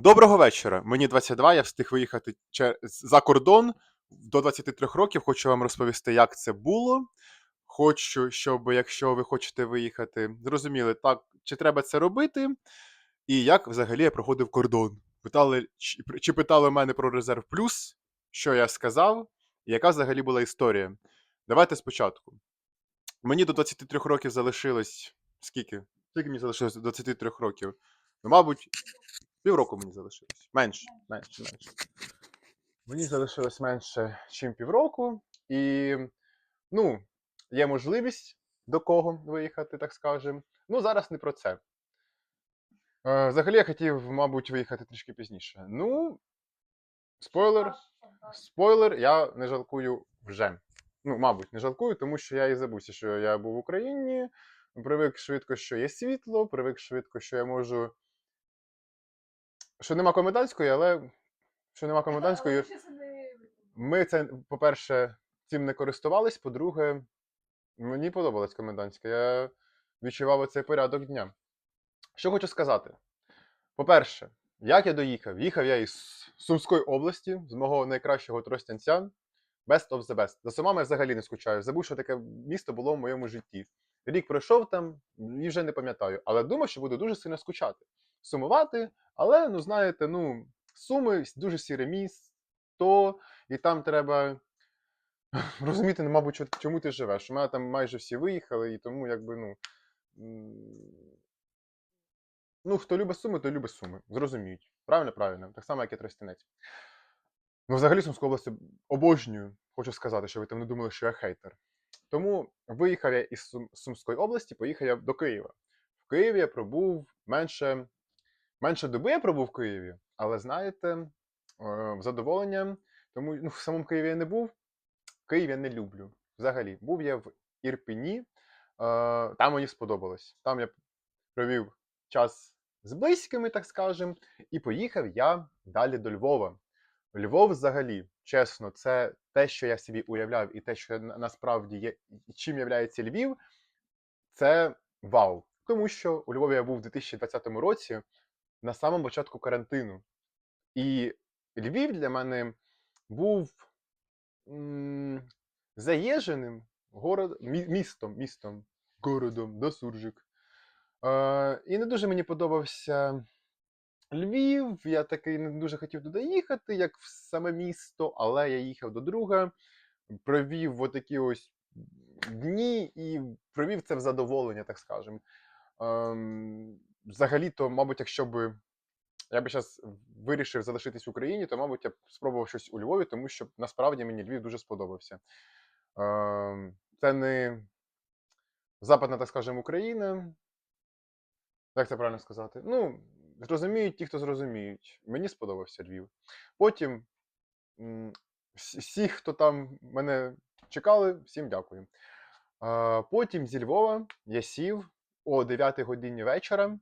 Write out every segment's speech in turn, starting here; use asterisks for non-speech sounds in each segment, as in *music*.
Доброго вечора. Мені 22, я встиг виїхати за кордон до 23 років. Хочу вам розповісти, як це було. Хочу, щоб якщо ви хочете виїхати, зрозуміли, так, чи треба це робити, і як взагалі я проходив кордон. Питали, чи питали мене про резерв плюс, що я сказав, і яка взагалі була історія. Давайте спочатку. Мені до 23 років залишилось скільки? Скільки мені залишилось до 23 років? Ну, мабуть, Півроку мені залишилось. Менше, менше, менше. Мені залишилось менше, ніж півроку. І, ну, є можливість до кого виїхати, так скажемо. Ну, зараз не про це. Е, взагалі, я хотів, мабуть, виїхати трішки пізніше. Ну, спойлер. Спойлер, я не жалкую вже. Ну, мабуть, не жалкую, тому що я і забувся, що я був в Україні. Привик швидко, що є світло, привик швидко, що я можу що нема комендантської, але що нема комендантської, ми це, по-перше, цим не користувались. По-друге, мені подобалась комендантська. Я відчував оцей порядок дня. Що хочу сказати? По-перше, як я доїхав? Їхав я із Сумської області, з мого найкращого тростянця. Best of the best. За Сумами я взагалі не скучаю. Забув, що таке місто було в моєму житті. Рік пройшов там і вже не пам'ятаю. Але думав, що буду дуже сильно скучати. Сумувати, але, ну, знаєте, ну, суми дуже сіре місто, і там треба *laughs* розуміти, ну, мабуть, чому ти живеш. У мене там майже всі виїхали, і тому, якби, ну. Ну, хто любить суми, той любить суми. Зрозуміють. Правильно, правильно. Так само, як і Тростянець. Ну, взагалі, Сумську область обожнюю. Хочу сказати, що ви там не думали, що я хейтер. Тому виїхав я із Сум- Сумської області, поїхав я до Києва. В Києві я пробув менше Менше доби я пробув в Києві, але знаєте, е, задоволення, тому ну, в самому Києві я не був. Київ я не люблю. Взагалі, був я в Ірпені, е, там мені сподобалось. Там я провів час з близькими, так скажем, і поїхав я далі до Львова. Львов, взагалі, чесно, це те, що я собі уявляв, і те, що на- насправді є, чим являється Львів, це вау. Тому що у Львові я був у 2020 році на самому початку карантину. І Львів для мене був м, заїждженим город, мі- містом, містом, городом, до суржик. Е, і не дуже мені подобався Львів. Я такий не дуже хотів туди їхати, як в саме місто, але я їхав до друга, провів отакі ось дні і провів це в задоволення, так скажемо. Ем, взагалі-то, мабуть, якщо би я би зараз вирішив залишитись в Україні, то, мабуть, я б спробував щось у Львові, тому що насправді мені Львів дуже сподобався. Ем, це не западна, так скажемо, Україна. Як це правильно сказати? Ну, зрозуміють ті, хто зрозуміють. Мені сподобався Львів. Потім м, всі, всі, хто там мене чекали, всім дякую. Е, потім зі Львова я сів о 9 годині вечора.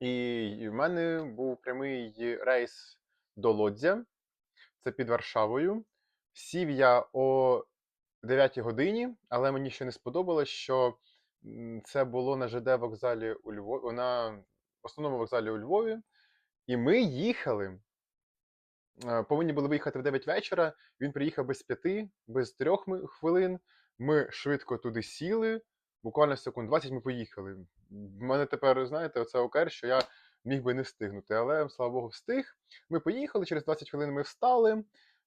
І в мене був прямий рейс до Лодзя, це під Варшавою. Сів я о 9 годині, але мені ще не сподобалось, що це було на ЖД вокзалі у Львові, на основному вокзалі у Львові. І ми їхали. е, Повинні були виїхати в 9 вечора. Він приїхав без 5, без 3 хвилин. Ми швидко туди сіли. Буквально секунд 20 ми поїхали. В мене тепер, знаєте, оце окер, що я міг би не встигнути, але слава Богу, встиг. Ми поїхали, через 20 хвилин ми встали,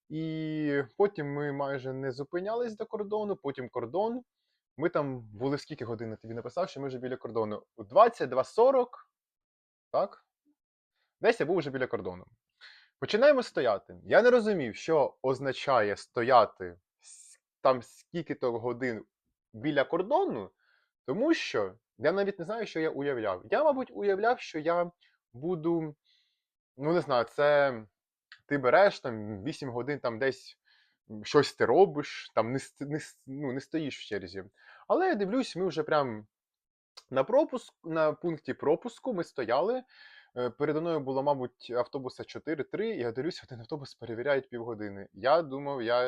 і потім ми майже не зупинялись до кордону, потім кордон. Ми там були скільки годин я тобі написав, що ми вже біля кордону. У 22.40, так? Десь я був вже біля кордону. Починаємо стояти. Я не розумів, що означає стояти там скільки-то годин біля кордону, тому що я навіть не знаю, що я уявляв. Я, мабуть, уявляв, що я буду, ну не знаю, це ти береш там 8 годин там десь щось ти робиш, там не, не, ну, не стоїш в черзі. Але я дивлюсь, ми вже прям на пропуск, на пункті пропуску ми стояли. Е, Передо мною було, мабуть, автобуса 4-3, і я дивлюсь, один автобус перевіряють півгодини. Я думав, я,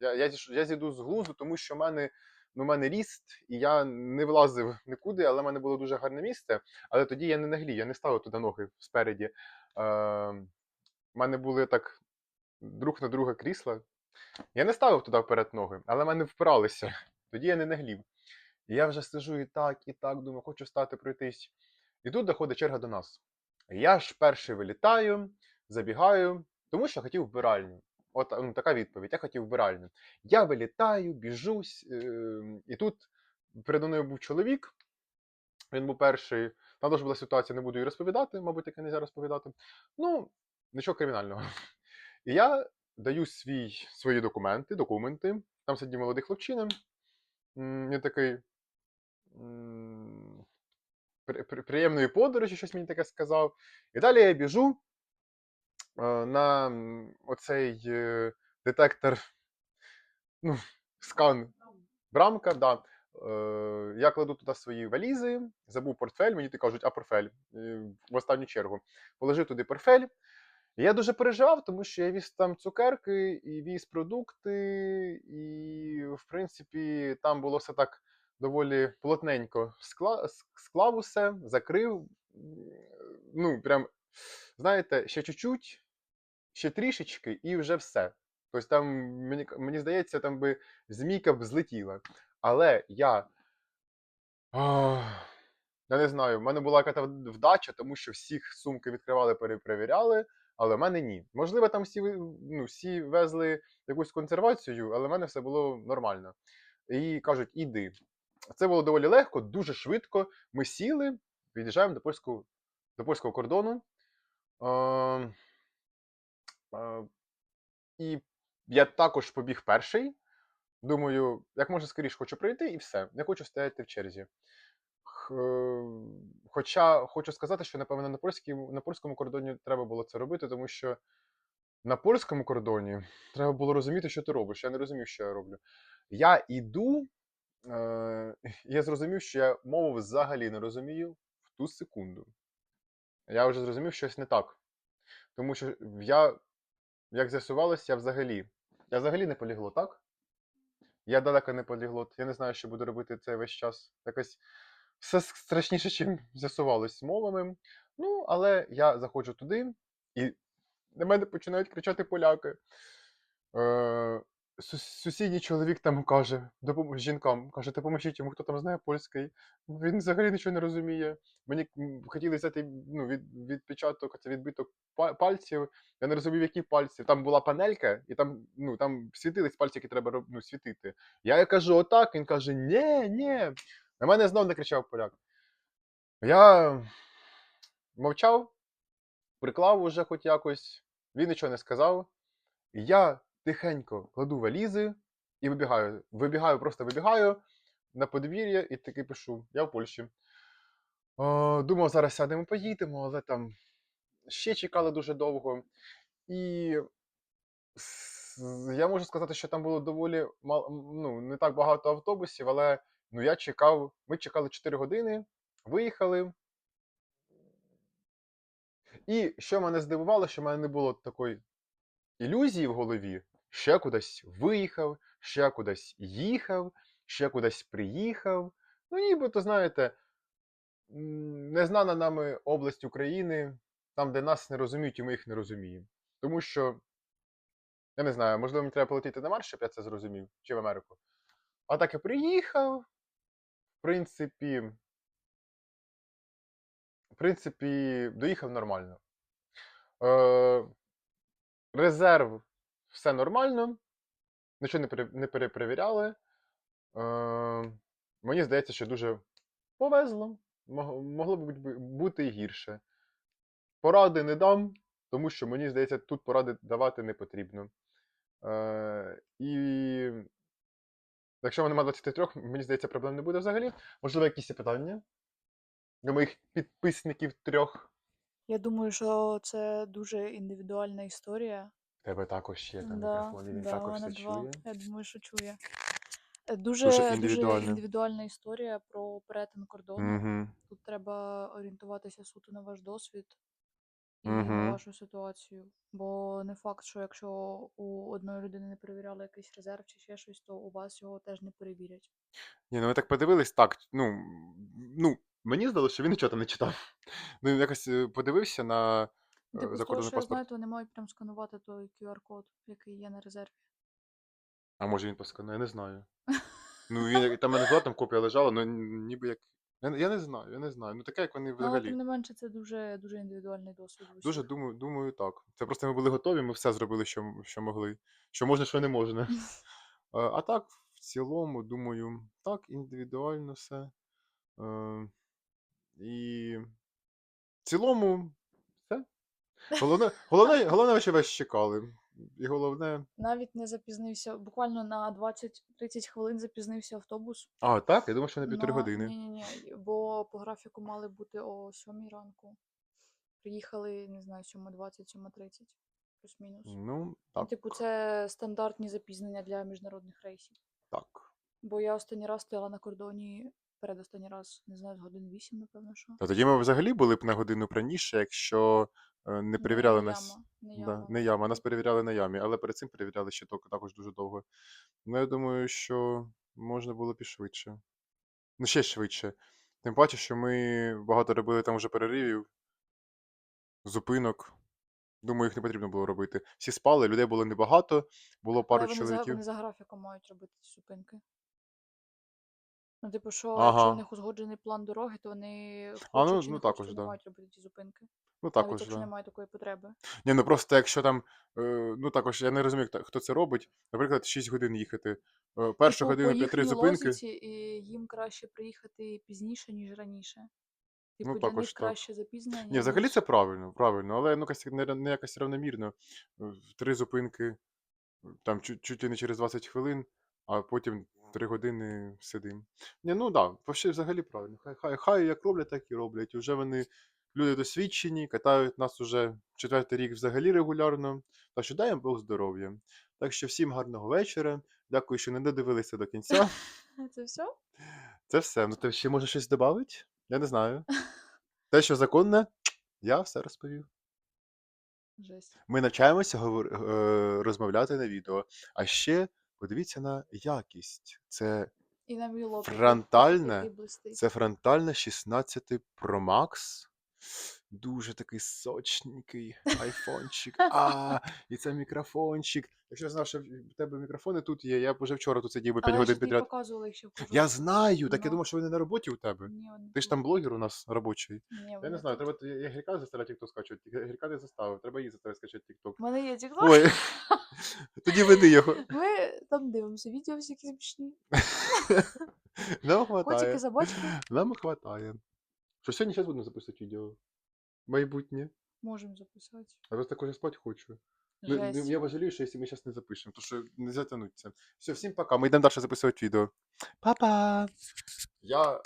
я, я, я зійду з глузду, тому що в мене ну, в мене ріст, і я не влазив нікуди, але в мене було дуже гарне місце. Але тоді я не наглі, я не ставив туди ноги спереді. Е, в мене були так друг на друга крісла. Я не ставив туди вперед ноги, але в мене впиралися. Тоді я не наглів. І я вже сижу і так, і так, думаю, хочу встати пройтись. І тут доходить черга до нас. Я ж перший вилітаю, забігаю, тому що хотів вбиральню. От ну, така відповідь. Я хотів вбиральню. Я вилітаю, біжусь, е, і тут передо мною був чоловік. Він був перший. Там теж була ситуація, не буду її розповідати, мабуть, яке не можна розповідати. Ну, нічого кримінального. *laughs* І я даю свій, свої документи, документи. Там сидів молодий хлопчина. Він такий. при- при- Приємної подорожі, щось мені таке сказав. І далі я біжу на оцей е, детектор, *laughs* ну, скан брамка, да. Е, я кладу туди свої валізи, забув портфель, мені ти кажуть, а портфель в останню чергу. Положив туди портфель. Я дуже переживав, тому що я віз там цукерки і віз продукти, і, в принципі, там було все так доволі плотненько. Скла, ск- склав усе, закрив. Ну, прям, знаєте, ще чуть-чуть, ще трішечки, і вже все. Тобто там, мені, мені здається, там би змійка б злетіла. Але я. Ах, я не знаю, в мене була якась вдача, тому що всіх сумки відкривали, перепровіряли, але в мене ні. Можливо, там всі, ну, всі везли якусь консервацію, але в мене все було нормально. І кажуть, іди. Це було доволі легко, дуже швидко. Ми сіли, від'їжджаємо до польського, до польського кордону. Е, е, і я також побіг перший. Думаю, як можна скоріше хочу пройти, і все. Не хочу стояти в черзі. Хоча хочу сказати, що напевно на на польському кордоні треба було це робити, тому що на польському кордоні треба було розуміти, що ти робиш. Я не розумів, що я роблю. Я іду, е, *laughs* я зрозумів, що я мову взагалі не розумію в ту секунду. Я вже зрозумів, що щось не так. Тому що я, як з'ясувалось, я взагалі. Я взагалі не полігло, так? Я далеко не поліглот. Я не знаю, що буду робити це весь час. Якось все страшніше, чим з'ясувалось мовами. Ну, але я заходжу туди, і на мене починають кричати поляки. Е, сусідній чоловік там каже, допом... жінкам, каже, допоможіть йому, хто там знає польський. Він взагалі нічого не розуміє. Мені хотіли взяти ну, від, відпечаток, це відбиток пальців. Я не розумів, які пальці. Там була панелька, і там, ну, там світились пальці, які треба ну, світити. Я кажу, отак, він каже, ні, ні. На мене знов накричав поляк. Я мовчав, приклав уже хоч якось, він нічого не сказав. Я тихенько кладу валізи і вибігаю. Вибігаю, просто вибігаю на подвір'я і таки пишу: я в Польщі. О, думав, зараз сядемо, поїдемо, але там ще чекали дуже довго. І я можу сказати, що там було доволі ну, не так багато автобусів, але ну, я чекав, ми чекали 4 години, виїхали. І що мене здивувало, що в мене не було такої ілюзії в голові, я кудись виїхав, я кудись їхав, я кудись приїхав. Ну, нібито, знаєте, незнана нами область України, там, де нас не розуміють, і ми їх не розуміємо. Тому що, я не знаю, можливо, мені треба полетіти на Марс, щоб я це зрозумів, чи в Америку. А так і приїхав. В принципі, в принципі, доїхав нормально. Е, резерв все нормально, нічого не, пере, не перепровіряли. Е, мені здається, що дуже повезло. Могло б бути- і гірше. Поради не дам, тому що мені здається, тут поради давати не потрібно. Е, і якщо нема 23, мені здається, проблем не буде взагалі. Можливо, якісь питання до моїх підписників трьох. Я думаю, що це дуже індивідуальна історія. Тебе також є там Да, мікрофон, і він да, також все два. чує. Я думаю, що чує. Е, Дуже, Дуже дуже індивідуальна історія про перетин кордону. Угу. Тут треба орієнтуватися суто на ваш досвід і Мгм. на вашу ситуацію. Бо не факт, що якщо у одної людини не перевіряли якийсь резерв чи ще щось, то у вас його теж не перевірять. Ні, ну ми так подивились, так, ну, ну, мені здалося, що він нічого там не читав. Ну, якось е, подивився на Типу, того, що я паспорт. знаю, то вони мають прям сканувати той QR-код, який є на резерві. А може він посканує, я не знаю. Ну, він, *laughs* там мене була там копія лежала, ну ніби як. Я, не- я не знаю, я не знаю. Ну таке, як вони але взагалі. тим не менше, це дуже, дуже індивідуальний досвід. в Дуже думаю, думаю, так. Це просто ми були готові, ми все зробили, що, що могли. Що можна, що не можна. А, *laughs* а так, в цілому, думаю, так, індивідуально все. Е, і в цілому. Головне, головне, головне, що вас чекали. І головне. Навіть не запізнився, буквально на 20-30 хвилин запізнився автобус. А, так, я думав, що на півтори Ну, години. Ні-ні-ні, бо по графіку мали бути о 7 ранку. Приїхали, не знаю, 7.20, 7.30, плюс-мінус. Ну, Ну, так, Типу, це стандартні запізнення для міжнародних рейсів. так. Бо я останній раз стояла на кордоні, передостанній раз, не знаю, з годин 8, напевно, що. Та тоді ми взагалі були б на годину раніше, якщо не перевіряли не нас. яма, не Да, яма. не яма, нас перевіряли на ямі, але перед цим перевіряли ще також дуже довго. Ну, я думаю, що можна було б і швидше. Ну, ще швидше. Тим паче, що ми багато робили там вже переривів, зупинок. Думаю, їх не потрібно було робити. Всі спали, людей було небагато, було пару Але вони за, чоловіків. вони за графіком мають робити ці зупинки. Ну, типу, що Ага. якщо у них узгоджений план дороги, то вони А, ну- чи ну, не також, да. мають робити ці зупинки. Ну, Навіть також, якщо да. немає такої потреби. Ні, ну просто якщо там, е, ну також я не розумію, хто- хто це робить. Наприклад, 6 годин їхати. Е, першу Типу, годину 5-3 зупинки. логіці, і їм краще приїхати пізніше, ніж раніше. Типу, для також них так. краще запізнення, Ні, взагалі ніж- це правильно, правильно, але ну, якось не, не якось равномірно. Е, Три зупинки, там чуть, чуть ли не через 20 хвилин, а потім 3 години сидим. Ні, ну так, да, вообще взагалі правильно. Хай, хай, хай як роблять, так і роблять. Уже вони люди досвідчені, катають нас уже четвертий рік взагалі регулярно. Так що дай їм Бог здоров'я. Так що всім гарного вечора. Дякую, що не додивилися до кінця. *laughs* Це все? Це все. Ну ти ще може щось додати? Я не знаю. Те, що законне, я все розповів. Жесть. Ми навчаємося говор... е, розмовляти на відео. А ще подивіться на якість. Це, І на мій лоб. Фронтальне? це фронтальне 16 Pro Max. Дуже такий сочненький айфончик. *laughs* А, і це мікрофончик. Якщо я знав, що в тебе мікрофони тут є, я б вже вчора тут сидів би 5 Але годин ж тобі підряд. показували, якщо вкажу. Я знаю, так я Ну. думав, що вони на роботі у тебе. Ні, вони Ти ж там блогер у нас робочий. Ні, Я вони не знаю, треба я- я Гріка заставляти TikTok скачувати. Гріка не заставив, треба її заставити скачати TikTok. У мене є TikTok. Ой, *laughs* тоді веди його. *laughs* Ми там дивимося відео всякі смішні. Нам Котики, хватає. собачки. Нам хватає. Що сьогодні зараз будемо записувати відео? Майбутнє. Можемо записати. А просто також спати хочу. Ну, ну, Жесть. я пожалію, що якщо ми зараз не запишемо, то що не тянуть це. Все, всім пока. Ми йдемо далі записувати відео. Па-па! Я